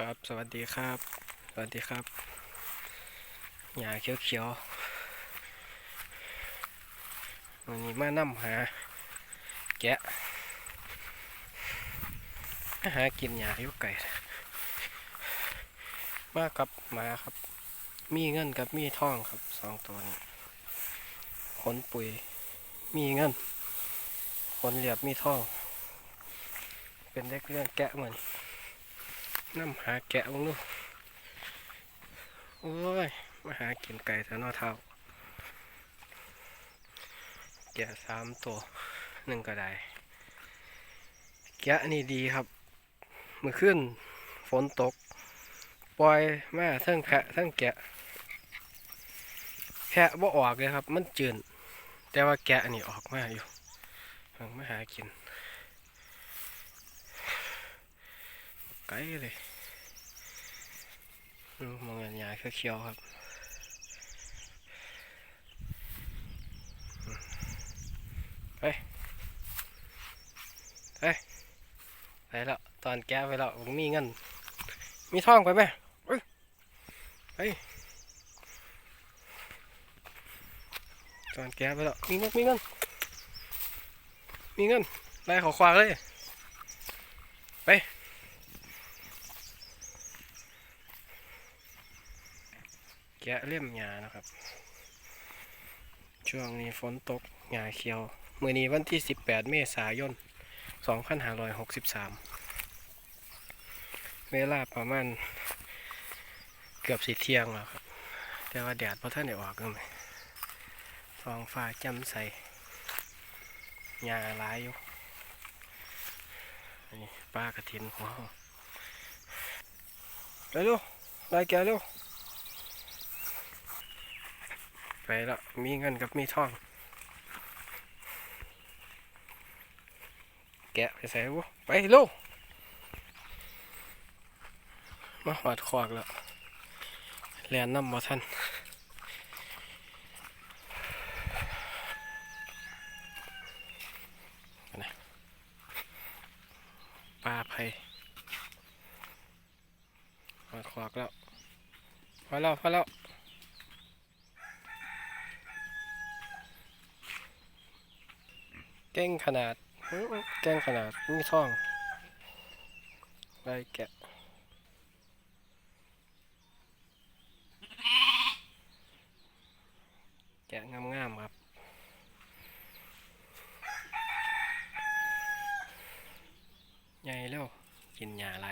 ครับ สวัสดีครับ สวัสดีครับหญ้าเขียวๆวันนี้มานํหา แกะหากินหญ้าอยู่ไก่มากับมาครับ มีเงินกับมีทองครับสองตัวนี้ขนปุ๋ย มีเงินขนเหลียบมีทอง เป็นเด็กเรื่องแกะเหมือน น้ำหาแกะบ้างดูโอ้ย มาหากินไก่แถวนอเท้าแกะสามตัวหนึ่งก็ได้ แกะนี่ดีครับเมื่อขึ้นฝนตก ปล่อยมาทั้งแพะทั้งแกะ แพะบ่ออกเลยครับ มันจืดแต่ว่าแกะนี่ออกมาอยู่เอามาหากินไกลเลย มองเงินยาเขียวๆครับอืมไปไปไปแล้ว ตอนแก้ไปแล้วผมมีเงิน มีท่องไปไหมเอ้ยตอนแก้ไปแล้ว มีเงิน มีเงิน มีเงินไล่ขอควาเลย แกะเล่ยมหญ้านะครับ ช่วงนี้ฝนตกหญ้าเขียว มื่อนี้วันที่ 18 เมษายน 2563 เวลาประมาณเกือบสิเที่ยงแล้วครับ แต่ว่าแดดพอท่านได้ออกเลยท้องฟ้าจ่มใสหญ้าหลายอยู่นี่ป้ากระถินของเราไปเร็วไล่แกะเร็ว ไปแล้ว มีเงินกับมีทอง แกะไปใส่บุไปลูกมาหอดคอกแล้วแลนน้ำมาท่านปลาไผ่หอดคอกแล้วพอแล้วพอแล้ว เก้งขนาดอื้อเก้งขนาดมีท่องไรแกะแกะงามๆครับใหญ่เร็วกินหญ้าอะไร